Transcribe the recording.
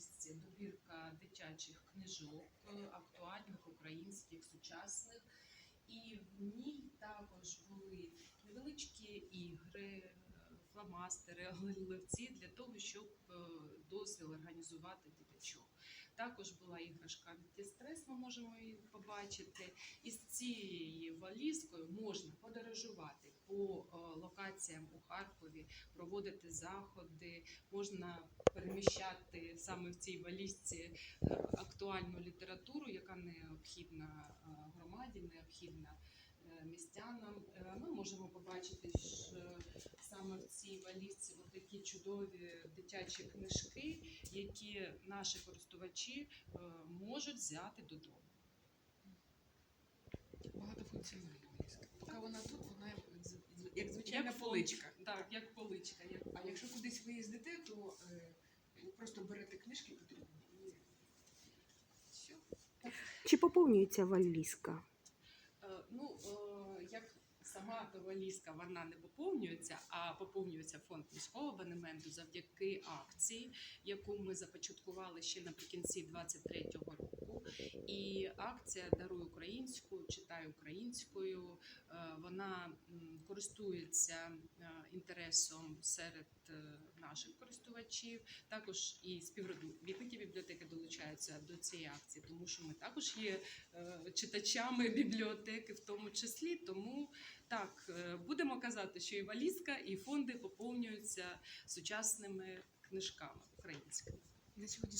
валізці добірка дитячих книжок, е, актуальних, українських, сучасних. І в ній також були невеличкі ігри, е, фломастери, олівці для того, щоб е, дозвіл організувати діточок. Також була іграшка антистрес, ми можемо її побачити. І з цією валізкою можна подорожувати по локаціям у Харкові, проводити заходи, можна переміщати саме в цій валізці е, актуальну літературу, яка необхідна е, громаді, необхідна е, містянам. Ми можемо побачити що саме в цій валізці от такі чудові дитячі книжки, які наші користувачі можуть взяти додому. Багатофункціональна валізка. Поки вона тут, вона як звичайна Як поличка. Так, як поличка. Як А якщо кудись ви їздите, то е, ви просто берете книжки потрібні і все. Чи поповнюється валізка? Е, Ну, е, як сама та валізка вона не поповнюється, а поповнюється фонд міського абонементу завдяки акції, яку ми започаткували ще наприкінці 23-го року. І акція Даруй українську, читай українською. Е, Вона користується е, інтересом серед е, наших користувачів. Також і співробітники бібліотеки долучаються до цієї акції, тому що ми також є е, читачами бібліотеки, в тому числі. Тому так будемо казати, що і валізка, і фонди поповнюються сучасними книжками українськими. На сьогодні